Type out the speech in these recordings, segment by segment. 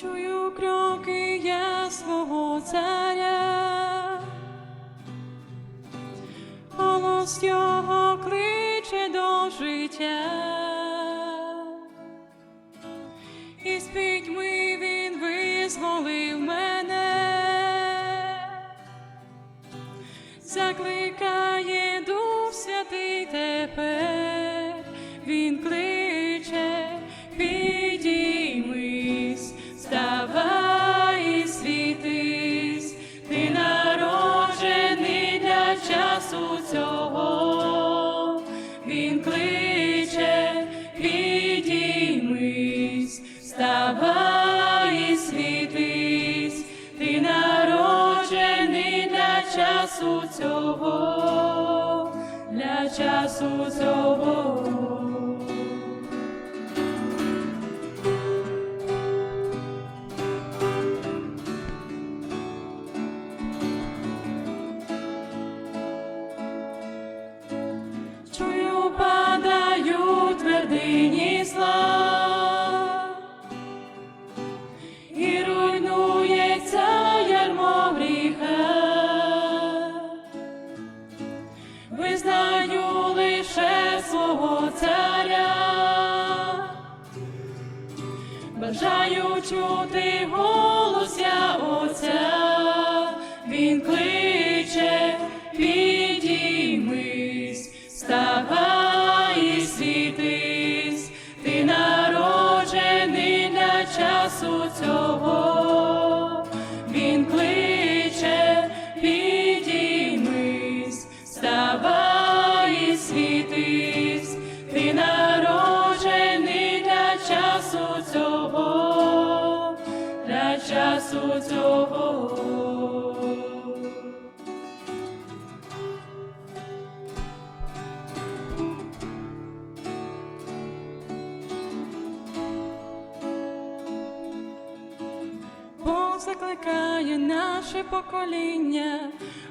Чую кроки я свого царя, голос його кличе до життя, і з пітьми він визволив мене, закликає Дух Святий тепер, він кличе, він кличе, підіймись, вставай і світись, ти народжений для часу цього, для часу цього. Бажаю чути голос я Отця, він кличе, підіймись, вставай і світись, ти народжений для часу цього, часу цього. Бог закликає наше покоління,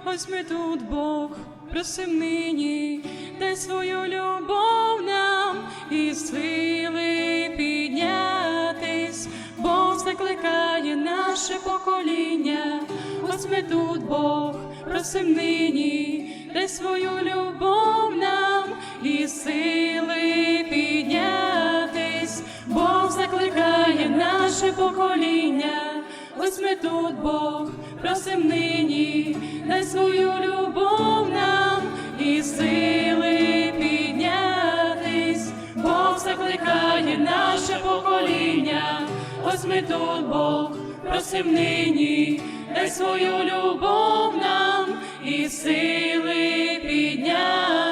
ось ми тут Бог, просим нині, дай свою любов нам і сили піднятись. Бог закликає наше покоління, ось ми тут Бог, просим нині, дай свою любов нам і сили піднятись. Бог закликає наше покоління, ось ми тут Бог, просим нині, дай свою любов нам і сили піднятись. Бог закликає наше покоління, ось ми тут Бог, просим нині, дай свою любов нам і сили підняти.